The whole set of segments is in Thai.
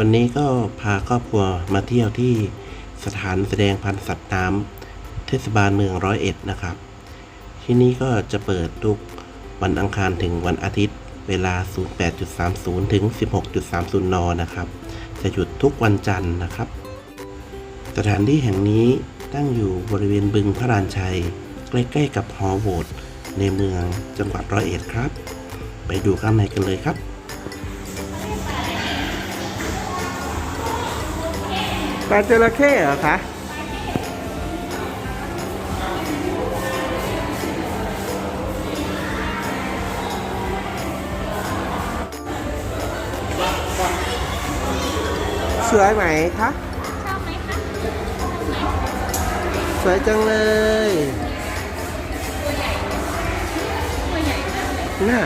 วันนี้ก็พาครอบครัวมาเที่ยวที่สถานแสดงพันธุ์สัตว์น้ำเทศบาลเมืองร้อยเอ็ดนะครับ ที่นี่ก็จะเปิดทุกวันอังคารถึงวันอาทิตย์ เวลา 08.30 ถึง 16.30 น นะครับ จะหยุดทุกวันจันทร์นะครับ สถานที่แห่งนี้ตั้งอยู่บริเวณบึงพระรานชัย ใกล้ๆกับหอโหวตในเมืองจังหวัดร้อยเอ็ดครับ ไปดูข้างในกันเลยครับ ปลาจระเข้เหรอคะสวยไหมคะชอบไหมคะสวยจังเลยตัวใหญ่มากเลยน่า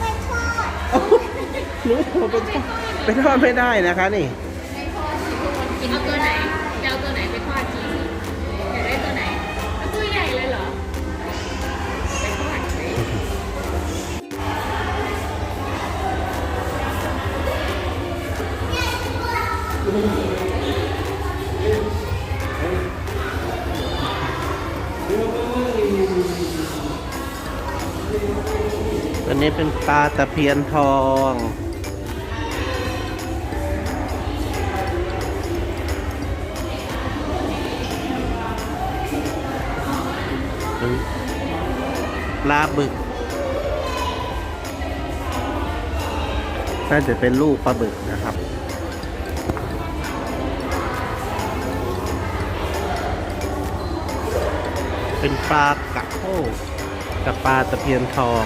ไม่ชอบหนูเอาไปทอดไปทอดไม่ได้นะคะนี่ไม่ชอบสิทุ กินเอาตัวไหนจะเอาตัวไหนไปทอดกินอยากได้ตัวไหนเอาตัวใหญ่เลยเหรอไปทอดสิอันนี้เป็นปลาตะเพียนทอง ปลาบึก น่าจะเป็นลูกปลาบึกนะครับ เป็นปลากระโฮกับปลาตะเพียนทอง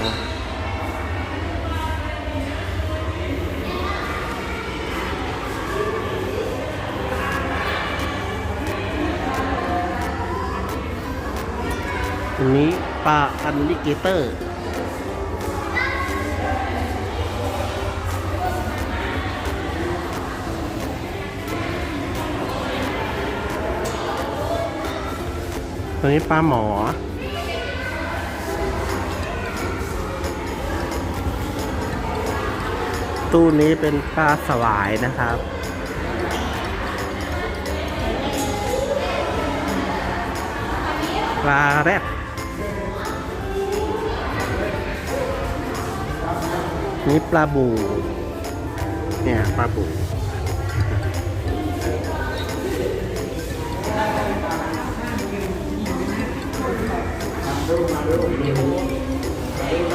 อันนี้ปลาอันลิเกเตอร์ ตัวนี้ปลาหมอ ตู้นี้เป็นปลาสวายนะครับปลาแรด นี่ปลาบู เนี่ยปลาบู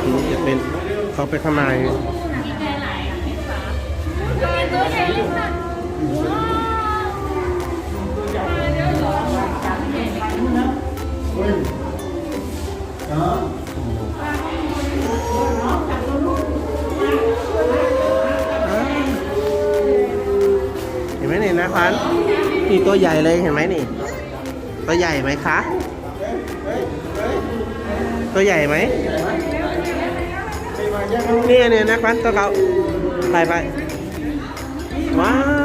นี่จะเป็นเขาไปข้างในมีใจหลายอ่ พันนี่ตัวใหญ่เลยเห็นไหมนี่ ตัวใหญ่ไหมคะ ตัวใหญ่ไหมเนี่ยเนี่ยนะพันตัวเขาไปไปว้าว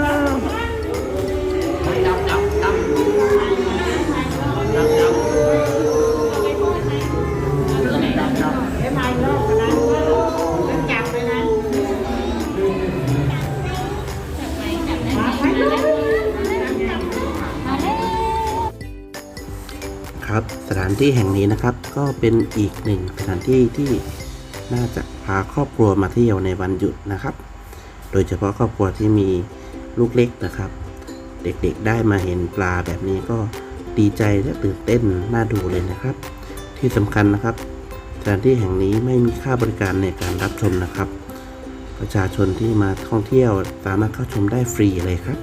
ครับ สถานที่แห่งนี้นะครับ ก็เป็นอีกหนึ่งสถานที่ที่น่าจะพาครอบครัวมาเที่ยวในวันหยุดนะครับ โดยเฉพาะครอบครัวที่มีลูกเล็กนะครับ เด็กๆได้มาเห็นปลาแบบนี้ก็ดีใจและตื่นเต้นน่าดูเลยนะครับ ที่สำคัญนะครับ สถานที่แห่งนี้ไม่มีค่าบริการในการรับชมนะครับ ประชาชนที่มาท่องเที่ยวสามารถเข้าชมได้ฟรีเลยครับ